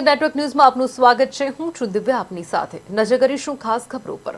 Network ન્યૂઝમાં આપનું સ્વાગત છે. હું છું દિવ્યા આપની સાથે. નજર કરીશું ખાસ ખબરો પર.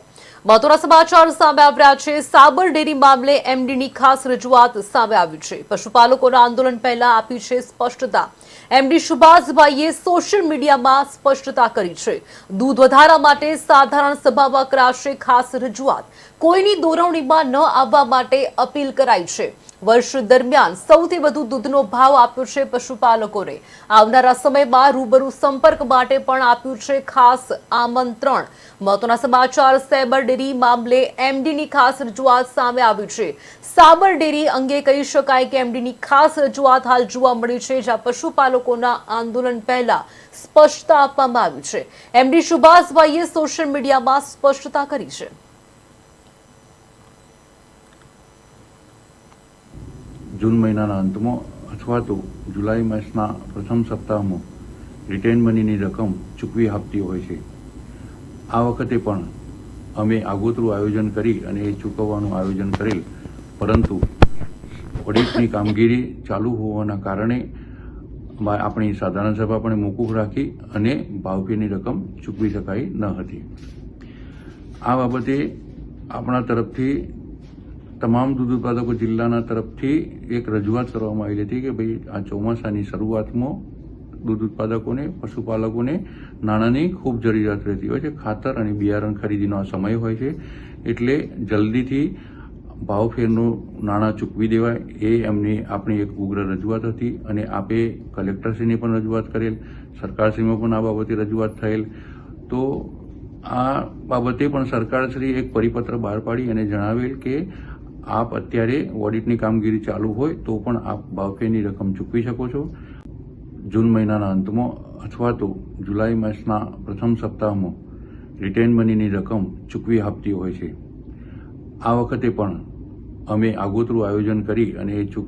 મહત્વના સમાચાર સામે આવ્યા છે. સાબર ડેરી મામલે એમડીની ખાસ રજૂઆત સામે આવી છે. પશુપાલકોના આંદોલન પહેલા આપી છે સ્પષ્ટતા. એમડી સુભાષભાઈએ સોશિયલ મીડિયામાં સ્પષ્ટતા કરી છે. દૂધ વધારા માટે સાધારણ સભામાં કરાશે ખાસ રજૂઆત. કોઈની દોરવણીમાં ન આવવા માટે અપીલ કરાઈ છે. વર્ષ દરમિયાન સૌથી વધુ દૂધનો ભાવ આપ્યો છે પશુપાલકોને. આવનારા સમયમાં રૂબરૂ સંપર્ક માટે પણ આપ્યું છે ખાસ આમંત્રણ. મહત્વના સમાચાર, સાયબર ડેરી મામલે એમડીની ખાસ રજૂઆત સામે આવી છે. સાબર ડેરી અંગે કહી શકાય કે એમડીની ખાસ રજૂઆત હાલ જોવા મળી છે, જ્યાં પશુપાલકોના આંદોલન પહેલા સ્પષ્ટતા આપવામાં આવી છે. એમડી સુભાષભાઈએ સોશિયલ મીડિયામાં સ્પષ્ટતા કરી છે. જૂન મહિનાના અંતમાં અથવા તો જુલાઈ માસના પ્રથમ સપ્તાહમાં રિટેન મનીની રકમ ચૂકવી આપતી હોય છે. આ વખતે પણ અમે આગોતરું આયોજન કરી અને એ ચૂકવવાનું આયોજન કરેલ. પરંતુ ઓડિટની કામગીરી ચાલુ હોવાના કારણે આપણી સાધારણ સભા પણ મોકૂફ રાખી અને ભાવફેરની રકમ ચૂકવી શકાઈ ન હતી. આ બાબતે આપણા તરફથી તમામ દૂધ ઉત્પાદકો જિલ્લાના તરફથી એક રજૂઆત કરવામાં આવી હતી કે ભાઈ આ ચોમાસાની શરૂઆતમાં દૂધ ઉત્પાદકોને, પશુપાલકોને નાણાંની ખૂબ જરૂરિયાત રહેતી હોય છે. ખાતર અને બિયારણ ખરીદીનો આ સમય હોય છે. એટલે જલ્દીથી ભાવફેરનું નાણાં ચૂકવી દેવાય. એ એમની આપણી એક ઉગ્ર રજૂઆત હતી અને આપે કલેક્ટરશ્રીને પણ રજૂઆત કરેલ, સરકારશ્રીમાં પણ આ બાબતે રજૂઆત થયેલ. તો આ બાબતે પણ સરકારશ્રી એક પરિપત્ર બહાર પાડી અને જણાવેલ કે આપ અત્યારે ઓડિટની કામગીરી ચાલુ હોય તો પણ આપ ભાવફેરની રકમ ચૂકવી શકો છો. જૂન મહિનાના અંતમાં અથવા તો જુલાઈ માસના પ્રથમ સપ્તાહમાં રિટેન મનીની રકમ ચૂકવી આપતી હોય છે. આ વખતે પણ અમે આગોતરું આયોજન કરી અને એ ચૂક